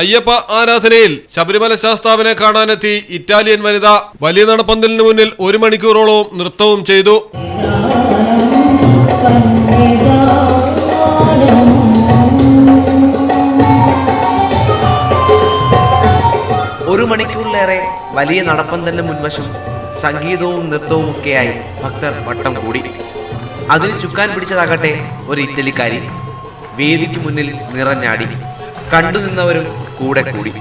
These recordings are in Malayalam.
അയ്യപ്പ ആരാധനയിൽ ശബരിമല ശാസ്താവിനെ കാണാനെത്തി ഇറ്റാലിയൻ വനിത വലിയ നടപ്പന്തലിന് മുന്നിൽ ഒരു മണിക്കൂറോളവും നൃത്തവും ചെയ്തു. ഒരു മണിക്കൂറിലേറെ വലിയ നടപ്പന്തലിന് മുൻവശം സംഗീതവും നൃത്തവും ഒക്കെയായി ഭക്തർ വട്ടം കൂടി. അതിന് ചുക്കാൻ പിടിച്ചതാകട്ടെ ഒരു ഇറ്റലിക്കാരി. വേദിക്ക് മുന്നിൽ നിറഞ്ഞാടി. കണ്ടു നിന്നവരും കൂടെ കൂടി.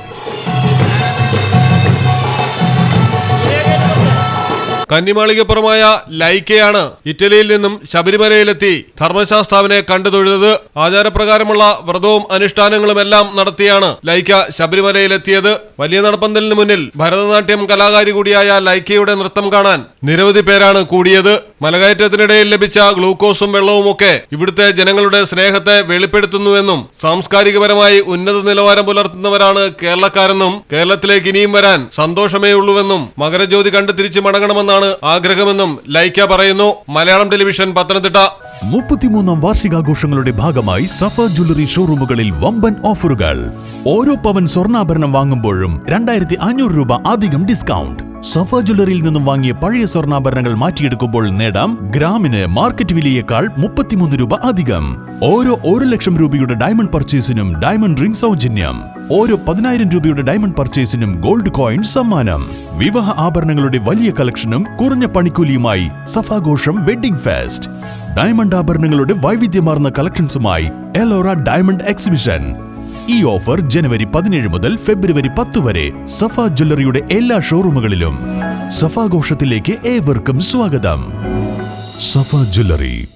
കന്നിമാളികപ്പുറമായ ലൈക്കയാണ് ഇറ്റലിയിൽ നിന്നും ശബരിമലയിലെത്തി ധർമ്മശാസ്താവിനെ കണ്ടു തൊഴുതത്. ആചാരപ്രകാരമുള്ള വ്രതവും അനുഷ്ഠാനങ്ങളുമെല്ലാം നടത്തിയാണ് ലൈക്ക ശബരിമലയിലെത്തിയത്. വലിയ നടപ്പന്തലിന് മുന്നിൽ ഭരതനാട്യം കലാകാരി കൂടിയായ ലൈക്കയുടെ നൃത്തം കാണാൻ നിരവധി പേരാണ് കൂടിയത്. മലകയറ്റത്തിനിടയിൽ ലഭിച്ച ഗ്ലൂക്കോസും വെള്ളവുമൊക്കെ ഇവിടുത്തെ ജനങ്ങളുടെ സ്നേഹത്തെ വെളിപ്പെടുത്തുന്നുവെന്നും സാംസ്കാരികപരമായി ഉന്നത നിലവാരം പുലർത്തുന്നവരാണ് കേരളക്കാരെന്നും കേരളത്തിലേക്ക് ഇനിയും വരാൻ സന്തോഷമേ ഉള്ളൂവെന്നും മകരജ്യോതി കണ്ട് തിരിച്ചു മടങ്ങണമെന്നാണ് ആഗ്രഹമെന്നും ലൈക്ക പറയുന്നു. മലയാളം ടെലിവിഷൻ പത്തനംതിട്ട. മുപ്പത്തിമൂന്നാം വാർഷികാഘോഷങ്ങളുടെ ഭാഗമായി സഫ ജ്വല്ലറി ഷോറൂമുകളിൽ വമ്പൻ ഓഫറുകൾ. ഓരോ പവൻ സ്വർണാഭരണം വാങ്ങുമ്പോഴും രണ്ടായിരത്തി അഞ്ഞൂറ് രൂപ അധികം ഡിസ്കൗണ്ട്. സഫ ജ്വല്ലറിയിൽ നിന്നും വാങ്ങിയ പഴയ സ്വർണാഭരണങ്ങൾ മാറ്റിയെടുക്കുമ്പോൾ നേടാം ഗ്രാമിന് മാർക്കറ്റ് വിലയേക്കാൾ മുപ്പത്തിമൂന്ന് രൂപ അധികം. ഓരോ ഒരു ലക്ഷം രൂപയുടെ ഡയമണ്ട് പർച്ചേസിനും ഡയമണ്ട് റിംഗ് സൗജന്യം. ഓരോ പതിനായിരം രൂപയുടെ ഡയമണ്ട് പർച്ചേസിനും ഗോൾഡ് കോയിൻ സമ്മാനം. വിവാഹ ആഭരണങ്ങളുടെ വലിയ കളക്ഷനും കുറഞ്ഞ പണിക്കൂലിയുമായി സഫാഘോഷം വെഡിംഗ് ഫെസ്റ്റ്. ഡയമണ്ട് ആഭരണങ്ങളുടെ വൈവിധ്യമാർന്ന കളക്ഷൻസുമായി എലോറ ഡയമണ്ട് എക്സിബിഷൻ. ഈ ഓഫർ ജനുവരി പതിനേഴ് മുതൽ ഫെബ്രുവരി പത്ത് വരെ. സഫ ജ്വല്ലറിയുടെ എല്ലാ ഷോറൂമുകളിലും. സഫാഘോഷത്തിലേക്ക് ഏവർക്കും സ്വാഗതം. സഫ ജ്വല്ലറി.